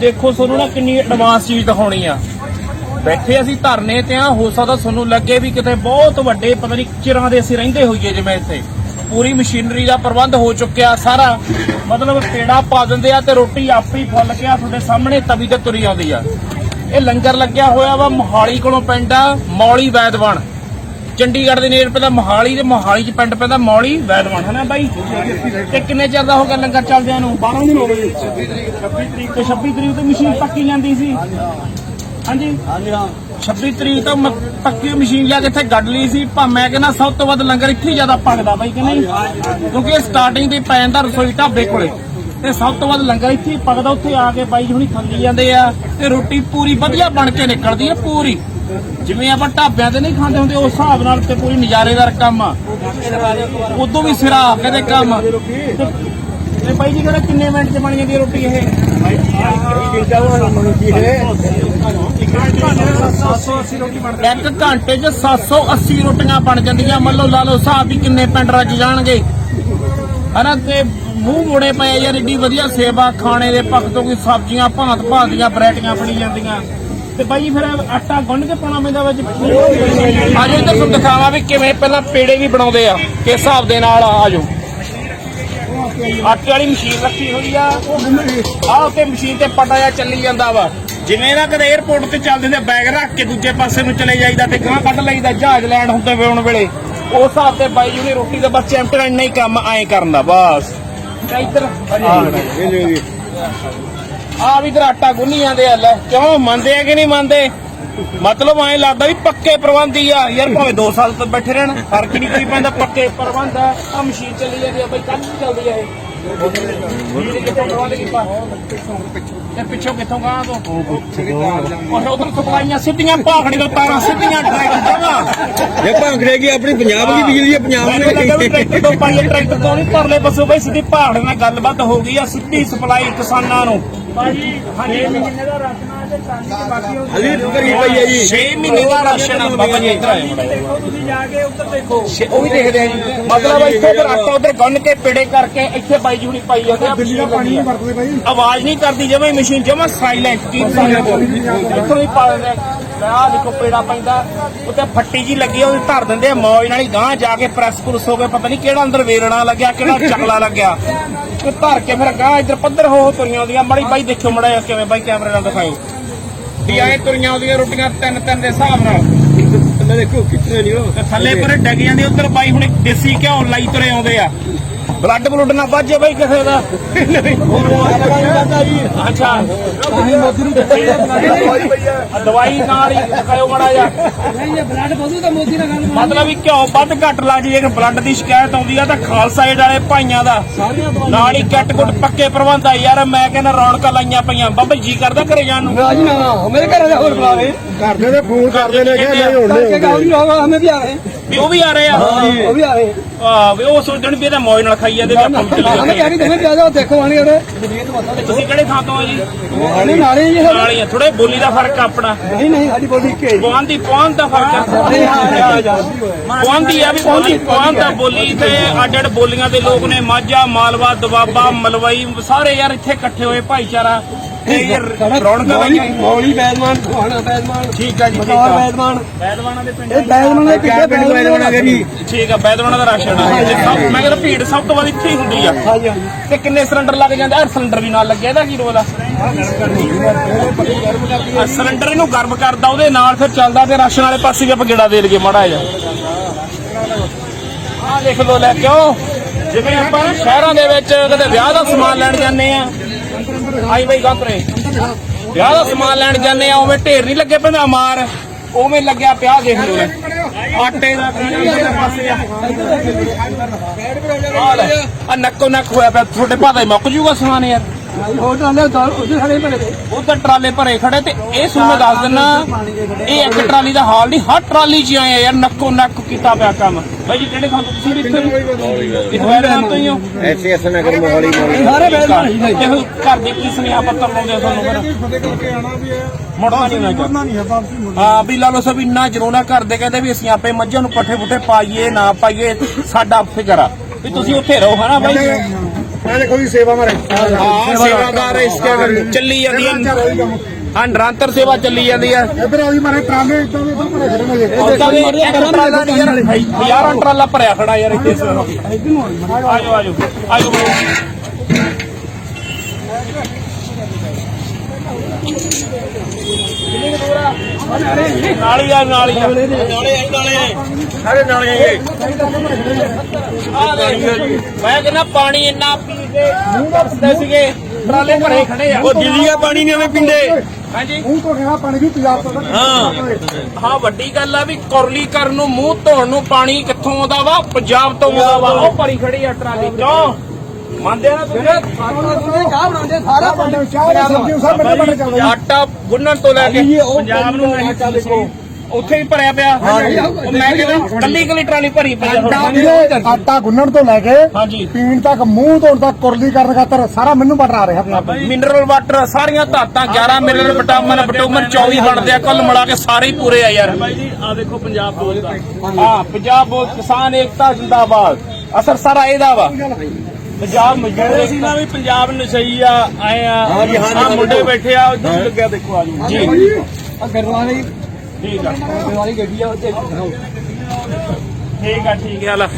ਦੇਖੋ ਤੁਹਾਨੂੰ ਨਾ ਕਿੰਨੀ ਐਡਵਾਂਸ ਚੀਜ਼ ਦਿਖਾਉਣੀ ਆ। ਬੈਠੇ ਅਸੀਂ ਧਰਨੇ ਤੇ ਆ, ਹੋ ਸਕਦਾ ਤੁਹਾਨੂੰ ਲੱਗੇ ਵੀ ਕਿਤੇ ਬਹੁਤ ਵੱਡੇ, ਪਤਾ ਨਹੀਂ ਚਿਰਾਂ ਦੇ ਅਸੀਂ ਰਹਿੰਦੇ ਹੋਈਏ ਜਿਵੇਂ ਇੱਥੇ। ਪੂਰੀ ਮਸ਼ੀਨਰੀ ਦਾ ਪ੍ਰਬੰਧ ਹੋ ਚੁੱਕਿਆ ਸਾਰਾ। ਮਤਲਬ ਪੇੜਾ ਪਾ ਦਿੰਦੇ ਆ ਤੇ ਰੋਟੀ ਆਪੇ ਹੀ ਫੁੱਲ ਕੇ ਆ, ਤੁਹਾਡੇ ਸਾਹਮਣੇ ਤਵੀ ਤੇ ਤੁਰੀ ਆਉਂਦੀ ਆ। ਇਹ ਲੰਗਰ ਲੱਗਿਆ ਹੋਇਆ ਵਾ ਮੋਹਾਲੀ ਕੋਲੋਂ ਪਿੰਡ ਆ, ਮੌਲੀ ਵੈਦਵਾਨ। ਚੰਡੀਗੜ੍ਹ ਦੇ ਨੇੜੇ ਪਹਿਲਾਂ ਮੋਹਾਲੀ ਤੇ ਮੋਹਾਲੀ ਚ ਪਿੰਡ ਪੈਂਦਾ ਮੌਲੀ ਵੈਦਵਣ ਹੈ ਨਾ ਬਾਈ? ਤੇ ਕਿੰਨੇ ਚਿਰ ਦਾ ਹੋ ਗਿਆ ਲੰਗਰ ਚੱਲਦਿਆਂ ਨੂੰ? 12 ਦਿਨ ਹੋ ਗਏ 26 ਤਰੀਕ। ਤੇ 26 ਤਰੀਕ ਤੋਂ ਮਸ਼ੀਨ ਪੱਕੀ ਜਾਂਦੀ ਸੀ? ਹਾਂਜੀ। ਹਾਂਜੀ ਹਾਂ। 26 ਤਰੀਕ ਤੋਂ ਪੱਕੀ ਮਸ਼ੀਨ ਲਿਆ ਕੇ ਇੱਥੇ ਗੱਡ ਲਈ ਸੀ। ਭਾ ਮੈਂ ਕਹਿੰਦਾ ਸਭ ਤੋਂ ਵੱਧ ਲੰਗਰ ਇੱਥੇ ਹੀ ਜ਼ਿਆਦਾ ਪੱਕਦਾ ਬਾਈ ਕਿ ਨਹੀਂ? ਕਿਉਂਕਿ ਇਹ ਸਟਾਰਟਿੰਗ ਤੇ ਪੈ ਜਾਂਦਾ ਰਸੋਈ ਢਾਬੇ ਕੋਲੇ। ਤੇ ਸਭ ਤੋਂ ਵੱਧ ਲੰਗਰ ਇੱਥੇ ਹੀ ਪੱਕਦਾ ਉੱਥੇ ਆ ਕੇ ਬਾਈ ਹੁਣੀ ਖੱਲੀ ਜਾਂਦੇ ਆ। ਤੇ ਰੋਟੀ ਪੂਰੀ ਵਧੀਆ ਬਣ ਕੇ ਨਿਕਲਦੀ ਆ ਪੂਰੀ। ਜਿਵੇਂ ਆਪਾਂ ਢਾਬਿਆਂ ਤੇ ਨਹੀਂ ਖਾਂਦੇ ਹੁੰਦੇ, ਉਸ ਹਿਸਾਬ ਨਾਲ ਤੇ ਪੂਰੀ ਨਜ਼ਾਰੇਦਾਰ ਕੰਮ ਆ। ਉਦੋਂ ਵੀ ਸਿਰਾ ਕਹਿੰਦੇ ਕੰਮ। ਤੇ- ਬਾਈ ਜੀ ਕਹਿੰਦਾ ਕਿੰਨੇ ਮਿੰਟ ਚ ਬਣ ਜਾਂਦੀ ਆ ਰੋਟੀ ਇਹ? ਇੱਕ ਘੰਟੇ 'ਚ 780 ਰੋਟੀਆਂ ਬਣ ਜਾਂਦੀਆਂ। ਮੰਨ ਲਓ, ਲਾ ਲਓ ਹਿਸਾਬ ਵੀ ਕਿੰਨੇ ਪਿੰਡ ਰੱਜ ਜਾਣਗੇ। ਹਨਾ, ਤੇ ਮੂੰਹ ਮੋੜੇ ਪਏ ਯਾਰ, ਏਡੀ ਵਧੀਆ ਸੇਵਾ, ਖਾਣੇ ਦੇ ਪੱਖ ਤੋਂ ਕੋਈ ਸਬਜ਼ੀਆਂ ਭਾਂਤ ਭਾਂਤ ਦੀਆਂ, ਵੈਰਾਈਟੀਆਂ ਬਣੀ ਜਾਂਦੀਆਂ। ਤੇ ਬਾਈ ਫਿਰ ਆਟਾ ਗੁੰਨ ਕੇ ਪਾਉਣਾ ਪੈਂਦਾ ਵਿੱਚ ਆਜੋ ਇੱਧਰ ਤੁਹਾਨੂੰ ਦਿਖਾਵਾਂ ਵੀ ਕਿਵੇਂ ਪਹਿਲਾਂ ਪੇੜੇ ਵੀ ਬਣਾਉਂਦੇ ਆ ਕਿਸ ਹਿਸਾਬ ਦੇ ਨਾਲ ਆ ਆਜੋ ਆਟੇ ਵਾਲੀ ਮਸ਼ੀਨ ਰੱਖੀ ਹੋਈ ਆ। ਆਹ ਉੱਤੇ ਮਸ਼ੀਨ ਤੇ ਪਟਾ ਜਿਹਾ ਚੱਲੀ ਜਾਂਦਾ ਵਾ। ਜਿਵੇਂ ਨਾ ਕਦੇ 에어ਪੋਰਟ ਤੇ ਚੱਲਦੇ ਹੁੰਦੇ ਬੈਗ ਰੱਖ ਕੇ ਦੂਜੇ ਪਾਸੇ ਨੂੰ ਚਲੇ ਜਾਈਦਾ ਤੇ ਗਾਂ ਕੱਢ ਲਈਦਾ ਜਹਾਜ਼ ਲੈਂਡ ਹੁੰਦੇ ਵੇ ਹੁਣ ਵੇਲੇ। ਉਸ ਹਿਸਾਬ ਤੇ ਬਾਈ ਜੀ ਨੇ ਰੋਟੀ ਦੇ ਬਸ ਚੈਂਪਟਰ ਇੰਨਾ ਹੀ ਕੰਮ ਐਂ ਕਰਨ ਦਾ ਬਸ। ਇੱਧਰ। ਆ ਵੀ ਇਧਰ ਆਟਾ ਗੁੰਨੀ ਜਾਂਦੇ ਆ ਲੈ। ਕਿਉਂ? ਮੰਨਦੇ ਆ ਕਿ ਨਹੀਂ ਮੰਨਦੇ? ਮਤਲਬ ਐਂ ਲੱਗਦਾ ਵੀ ਪੱਕੇ ਪ੍ਰਬੰਧੀ ਆ। ਯਾਰ ਭਾਵੇਂ 2 ਸਾਲ ਤੋਂ ਬੈਠੇ ਰਹਿਣ ਫ਼ਰਕ ਨਹੀਂ ਕੋਈ ਪੈਂਦਾ ਪੱਕੇ ਪ੍ਰਬੰਧ ਆ। ਆ ਮਸ਼ੀਨ ਚੱਲੀ ਜਾਂਦੀ ਆ ਬਈ ਕੱਲ ਵੀ ਚੱਲਦੀ ਆ ਇਹ। ਵੀਰ ਕਿੱਥੋਂ ਪ੍ਰਬੰਧ ਕੀਤਾ ਤੇ ਪਿੱਛੋਂ ਕਿੱਥੋਂ ਗਾਂ ਤੋਂ? ਉਹ ਉਧਰ ਸਪਲਾਈਆਂ ਸਿੱਧੀਆਂ ਭਾਖੜੀ ਤੋਂ ਤਾਰਾਂ ਸਿੱਧੀਆਂ ਡਾਇਰੈਕਟ ਜਮਾ ਇਹ ਭਾਂਗੜੇ ਕੀ ਆਪਣੀ ਪੰਜਾਬ ਦੀ ਬਿਜਲੀ ਹੈ ਪੰਜਾਬ ਮੈਨੂੰ ਲੱਗਾ ਵੀ ਟਰੈਕਟਰ ਤੋਂ ਪਾਈਏ ਟਰੈਕਟਰ ਤੋਂ ਨਹੀਂ ਪਰਲੇ ਪਾਸੋਂ ਬਈ ਸਿੱਧੀ ਭਾਖੜੇ ਨਾਲ ਗੱਲਬਾਤ ਹੋ ਗਈ ਆ ਸਿੱਧੀ ਸਪਲਾਈ ਕਿਸਾਨਾਂ ਨੂੰ। ਭਾਜੀ ਹਾਂਜੀ। ਮਹੀਨੇ ਦਾ ਰਾਸ਼ਨ ਹਲੀ ਕਰੀ ਪਈ ਹੈ ਜੀ। 6 ਮਹੀਨੇ ਦਾ ਰਾਸ਼ਨ ਆ ਬਾਬਾ ਜੀ ਇੱਧਰ ਆਏ ਦੇਖੋ ਤੁਸੀਂ ਜਾ ਕੇ ਉੱਧਰ ਦੇਖੋ। ਉਹ ਵੀ ਦੇਖਦੇ ਆ ਜੀ। ਮਤਲਬ ਇੱਥੇ ਫਿਰ ਆਟਾ ਉਧਰ ਗੁੰਨ ਕੇ ਪੇੜੇ ਕਰਕੇ ਇੱਥੇ ਬਾਈ ਜੂੜੀ ਪਾਈ ਜਾਂਦੇ ਆ। ਬਿਜਲੀ ਦਾ ਪਾਣੀ ਨਹੀਂ ਵਰਤਦੇ ਬਾਈ। ਆਵਾਜ਼ ਨਹੀਂ ਕਰਦੀ ਜਿਵੇਂ ਮਸ਼ੀਨ ਜਮਾ ਸਾਇਲੈਂਟ ਕੀ ਇੱਥੋਂ ਹੀ ਪਾ ਦਿੰਦੇ ਆ। ਆਹ ਦੇਖੋ ਪੇੜਾ ਪੈਂਦਾ। ਉੱਤੇ ਫੱਟੀ ਜੀ ਲੱਗੀ ਉਹ ਧਰ ਦਿੰਦੇ ਆ ਮੌਜ ਨਾਲ ਹੀ। ਗਾਂ ਜਾ ਕੇ ਪ੍ਰੈਸ ਪੁਰਸ ਹੋ ਗਏ ਪਤਾ ਨਹੀਂ ਕਿਹੜਾ ਅੰਦਰ ਵੇਰਣਾ ਲੱਗਿਆ ਕਿਹੜਾ ਚੱਕਲਾ ਲੱਗਿਆ। ਤੇ ਧਰ ਕੇ ਫਿਰ ਗਾਂ ਇੱਧਰ ਪੱਧਰ ਹੋ ਹੋ ਤੁਰੀਆਂ ਆਉਂਦੀਆਂ। ਮੜੀ ਬਾਈ ਦੇਖਿਓ ਮੜਾ ਕਿਵੇਂ ਬਾਈ ਕੈਮਰੇ ਨਾਲ ਦਿਖਾਓ ਵੀ ਆਏ ਤੁਰੀਆਂ ਆਉਂਦੀਆਂ ਰੋਟੀਆਂ ਤਿੰਨ ਤਿੰਨ ਦੇ ਹਿਸਾਬ ਨਾਲ। ਦੇਖੋ ਕਿੱਥੇ ਨਹੀਂ ਉਹ। ਥੱਲੇ ਪਰ ਡਿੱਗ ਜਾਂਦੀ ਉਧਰ ਬਾਈ ਹੁਣ ਦੇਸੀ ਘਿਓ ਲਾਈ ਤੁਰੇ ਆਉਂਦੇ ਆ। ਬਲੱਡ ਬਲੁੱਡ ਨਾ ਵੱਜੇ ਬਈ ਕਿਸੇ ਦਾ। ਅੱਛਾ। ਬਲੱਡ ਦੀ ਸ਼ਿਕਾਇਤ ਆਉਂਦੀ ਆ ਤਾਂ ਖਾਲਸਾ ਏਡ ਭਾਈਆਂ ਦਾ। ਨਾਲ ਹੀ ਕੱਟ ਕੁੱਟ ਪੱਕੇ ਪ੍ਰਬੰਧ ਆ ਯਾਰ ਮੈਂ ਕਹਿੰਦਾ ਰੌਣਕਾਂ ਲਾਈਆਂ ਪਈਆਂ। ਬਾਬਾ ਜੀ ਕਰਦਾ ਘਰੇ ਜਾਣ ਨੂੰ? ਮੇਰੇ ਘਰੇ ਵੀ ਉਹ ਵੀ ਆ ਰਹੇ ਆ। ਉਹ ਵੀ ਆ ਰਹੇ। ਆ ਵੀ ਉਹ ਸੋਚਣ ਵੀ ਇਹਦਾ ਮੌਜ ਨਾਲ ਖਾਈ ਜਾਂਦੇ ਵੀ ਆਪਾਂ ਵੀ ਚਲੇ ਜਾਈਏ ਕਹਿੰਦੇ ਕਹਿੰਦੇ ਜਾਓ ਦੇਖੋ ਆਣੀ ਉਹਨੇ ਤੇ ਤੁਸੀਂ ਕਿਹੜੇ ਥਾਂ ਤੋਂ ਆ ਜੀ? ਆਣੀ ਨਾਲੇ ਹੀ ਹੈ ਨਾਲ ਹੀ ਆ। ਥੋੜੇ ਬੋਲੀ ਦਾ ਫ਼ਰਕ ਆਪਣਾ। ਨਹੀਂ ਨਹੀਂ ਸਾਡੀ ਬੋਲੀ ਇੱਕੇ ਹੀ। ਪੌਂਦ ਦੀ ਪੌਂਦ ਦਾ ਫ਼ਰਕ ਆ। ਨਹੀਂ, ਹਾਂ, ਨਹੀਂ, ਹਾਂ, ਜਾਂਦੀ ਹੋਏ। ਪੌਂਦ ਦੀ ਆ ਵੀ ਪੌਂਦ ਪੌਂਦ ਦਾ ਬੋਲੀ ਤੇ ਅੱਡ ਅੱਡ ਬੋਲੀਆਂ ਦੇ ਲੋਕ ਨੇ। ਮਾਝਾ ਮਾਲਵਾ ਦੁਆਬਾ ਮਲਵਈ ਸਾਰੇ ਯਾਰ ਇੱਥੇ ਇਕੱਠੇ ਹੋਏ ਭਾਈਚਾਰਾ। ਇੱਥੇ ਰੌਣਕਾਂ ਲਾਈਆਂ ਮੌਲੀ ਬੈਦਮਾਨ ਸੁਹਾਣਾ ਬੈਦਮਾਨ ਠੀਕ ਆ ਜੀ ਬਦੌਰ ਬੈਦਮਾਨ ਬੈਦਵਾਨਾਂ। ਦੇ ਪਿੰਡ ਇਹ ਬੈਦਵਾਨਾਂ ਦੇ ਪਿੰਡ ਬੈਦਵਾਨਾਂ ਦੇ ਜੀ? ਠੀਕ ਆ ਬੈਦਵਾਨਾਂ ਦਾ ਰਾਸ਼ਨ ਆ। ਮੈਂ ਕਹਿੰਦਾ ਭੀੜ ਸਭ ਤੋਂ ਵੱਧ ਇੱਥੇ ਹੀ ਹੁੰਦੀ ਆ। ਹਾਂਜੀ ਹਾਂਜੀ। ਤੇ ਕਿੰਨੇ ਸਿਲੰਡਰ ਲੱਗ ਜਾਂਦੇ? ਆ ਸਿਲੰਡਰ ਵੀ ਨਾਲ ਲੱਗਿਆ ਇਹਦਾ ਕੀ ਰੋਲ ਆ? ਸਿਲੰਡਰ ਇਹਨੂੰ ਗਰਮ ਕਰਦਾ ਉਹਦੇ ਨਾਲ ਫਿਰ ਚੱਲਦਾ ਤੇ ਰਾਸ਼ਨ ਵਾਲੇ ਪਾਸੇ ਵੀ ਆਪਾਂ ਗੇੜਾ ਦੇ ਲਈਏ ਮੜਾ ਜਾ ਆ ਦੇਖ ਲੋ ਲੈ ਕਿਉਂ ਜਿਵੇਂ ਆਪਾਂ ਸ਼ਹਿਰਾਂ ਦੇ ਵਿੱਚ ਕਦੇ ਵਿਆਹ ਦਾ ਸਮਾਨ ਲੈਣ ਜਾਂਦੇ ਆ ਨੱਕੋ ਨੱਕ ਹੋਇਆ ਪਿਆ। ਤੁਹਾਡੇ ਭਾਦਾ ਮੁੱਕ ਜੂਗਾ ਸਮਾਨ ਯਾਰ। ਉਧਰ ਟਰਾਲੇ ਭਰੇ ਖੜੇ ਤੇ ਇਹ ਸੁਣ ਦੱਸ ਦਿੰਨਾ, ਇਹ ਇੱਕ ਟਰਾਲੀ ਦਾ ਹਾਲ ਨਹੀਂ, ਹਰ ਟਰਾਲੀ 'ਚ ਆਇਆ ਯਾਰ, ਨੱਕੋ ਨੱਕ ਕੀਤਾ ਪਿਆ ਕੰਮ। ਭਾਈ ਜੀ ਕਿਹੜੇ ਖਾਂ ਤੋਂ ਤੁਸੀਂ ਵੀ ਇੱਥੇ ਇਹ ਬੈਲਮਾਨ ਤੋਂ ਹੀ ਹੋ? ਐਸਐਸ ਨਗਰ ਮੋਹਾਲੀ ਮੋਹਾਲੀ ਸਾਰੇ ਬੈਲਮਾਨ ਹੀ ਨੇ ਘਰ ਦੇ ਕੀ ਸੁਨੇਹਾ ਪੱਤਰ ਲਾਉਂਦੇ ਆ ਤੁਹਾਨੂੰ ਫਿਰ? ਫਤਿਹ ਕਰਕੇ ਆਣਾ ਵੀ ਹੈ ਮੁੜਨਾ ਨਹੀਂ ਨਾ ਮੁੜਨਾ ਨਹੀਂ ਹੈ ਵਾਪਸੀ ਮੁੜਨਾ। ਹਾਂ ਵੀ ਲਾਲੋ ਸਾਹਿਬ ਇੰਨਾ ਜਰੋਣਾ ਕਰਦੇ ਕਹਿੰਦੇ ਵੀ ਅਸੀਂ ਆਪੇ ਮੱਝਾਂ ਨੂੰ ਪੱਠੇ ਪੁੱਠੇ ਪਾਈਏ ਨਾ ਪਾਈਏ ਸਾਡਾ ਫਿਕਰ ਆ। ਵੀ ਤੁਸੀਂ ਉੱਥੇ ਰਹੋ ਹਨਾ ਬਾਈ ਮੈਂ ਦੇਖੋ ਜੀ ਸੇਵਾ ਮਾਰੇ ਹਾਂ ਸੇਵਾਦਾਰ ਇਸ ਤੇ ਚੱਲੀ ਜਾਂਦੀ ਹੈ। ਹਾਂ ਨਿਰੰਤਰ ਸੇਵਾ ਚੱਲੀ ਜਾਂਦੀ ਹੈ ਇੱਧਰ ਆ ਜੀ ਮਾਰੇ ਟਰਾਲੇ ਇਦਾਂ ਦੇ ਇੱਧਰ ਭਰੇ ਖੜੇ ਨੇ ਹਜ਼ਾਰਾਂ ਟਰਾਲਾ ਭਰਿਆ ਖੜਾ ਯਾਰ ਇੱਥੇ ਆਜੋ ਆਜੋ। ਆਜੋ। ਨਾਲੀ ਆ ਨਾਲੀ ਆ। ਨਾਲੇ ਆਈ ਨਾਲੇ ਸਾਰੇ ਨਾਲੇ ਆ ਮੈਂ ਕਹਿੰਦਾ ਪਾਣੀ ਇੰਨਾ ਪੀ ਕੇ ਮੂੰਹ ਵਰਸਦੇ ਸੀਗੇ। ਟਰਾਲੇ ਭਰੇ ਖੜੇ ਆ। ਉਹ ਦਿੱਲੀਆ ਪਾਣੀ ਨਹੀਂ ਐਵੇਂ ਪਿੰਡੇ ਹਾਂਜੀ। ਮੂੰਹ ਤੋਂ ਗਿਆ ਪਾਣੀ ਵੀ ਪੰਜਾਬ ਤੋਂ ਹਾਂ। ਹਾਂ ਵੱਡੀ ਗੱਲ ਆ ਵੀ ਕੁਰਲੀ ਕਰਨ ਨੂੰ ਮੂੰਹ ਧੋਣ ਨੂੰ ਪਾਣੀ ਕਿੱਥੋਂ ਆਉਂਦਾ ਵਾ? ਪੰਜਾਬ ਤੋਂ ਆਉਂਦਾ ਵਾ। ਉਹ ਭਰੀ ਖੜੀ ਆ ਟਰਾਲੀ। ਕਿਉਂ? ਮੰਨਦੇ ਆ ਨਾ ਤੁਸੀਂ? ਚਾਹ ਬਣਾਉਂਦੇ ਸਾਰਾ ਦਾ ਸਬਜ਼ੀ ਸਭ ਬੰਦੇ ਬੰਦੇ ਚੱਲਦੇ ਆਟਾ ਗੁੰਨਣ ਤੋਂ ਲੈ ਕੇ ਪੰਜਾਬ ਨੂੰ ਨਹੀਂ ਦੇਖੋ। ਉੱਥੇ ਹੀ ਭਰਿਆ ਪਿਆ। ਉਹ ਮੈਂ ਕਹਿੰਦਾ ਕੱਲੀ ਕੱਲੀ ਟਰਾਲੀ ਭਰੀ ਪਈ ਆ ਆਟਾ ਗੁੰਨਣ ਤੋਂ ਲੈ ਕੇ ਪੀਣ ਤੱਕ ਮੂੰਹ ਧੋਣ ਤੱਕ ਕੁਰਲੀ ਕਰਨ ਖਾਤਰ ਸਾਰਾ ਮੈਨੂੰ ਬਟਰਾ ਰਿਹਾ। ਪੰਜਾਬ ਮਿਨਰਲ ਵਾਟਰ ਸਾਰੀਆਂ ਧਾਤਾਂ 11 ਮਿਨਰਲ ਵਿਟਾਮਿਨ ਵਿਟਾਮਿਨ 24 ਬਣਦੇ ਆ। ਕੁੱਲ ਮਿਲਾ ਕੇ ਸਾਰੇ ਹੀ ਪੂਰੇ ਆ ਯਾਰ। ਬਾਈ ਜੀ ਆ ਦੇਖੋ ਪੰਜਾਬ ਬੋਲਦਾ ਹਾਂ ਪੰਜਾਬ ਬੋਲ ਕਿਸਾਨ ਏਕਤਾ ਜਿੰਦਾਬਾਦ। ਅਸਰ ਸਾਰਾ ਇਹਦਾ ਵਾ। ਪੰਜਾਬ ਮਜ਼ਦੂਰ ਸੀ ਨਾ ਵੀ ਪੰਜਾਬ ਨਸ਼ਈ ਆ ਆਏ ਆ। ਮੁੰਡੇ ਬੈਠੇ ਆ ਲੱਗਿਆ ਦੇਖੋ ਆ ਜੀ ਜੀ। ਆ ਗਰਵਾਲੀ ਠੀਕ ਆ। ਗਰਵਾਲੀ ਗੱਡੀ ਆ ਉੱਤੇ ਠੀਕ ਆ ਠੀਕ ਆ ਲਾ।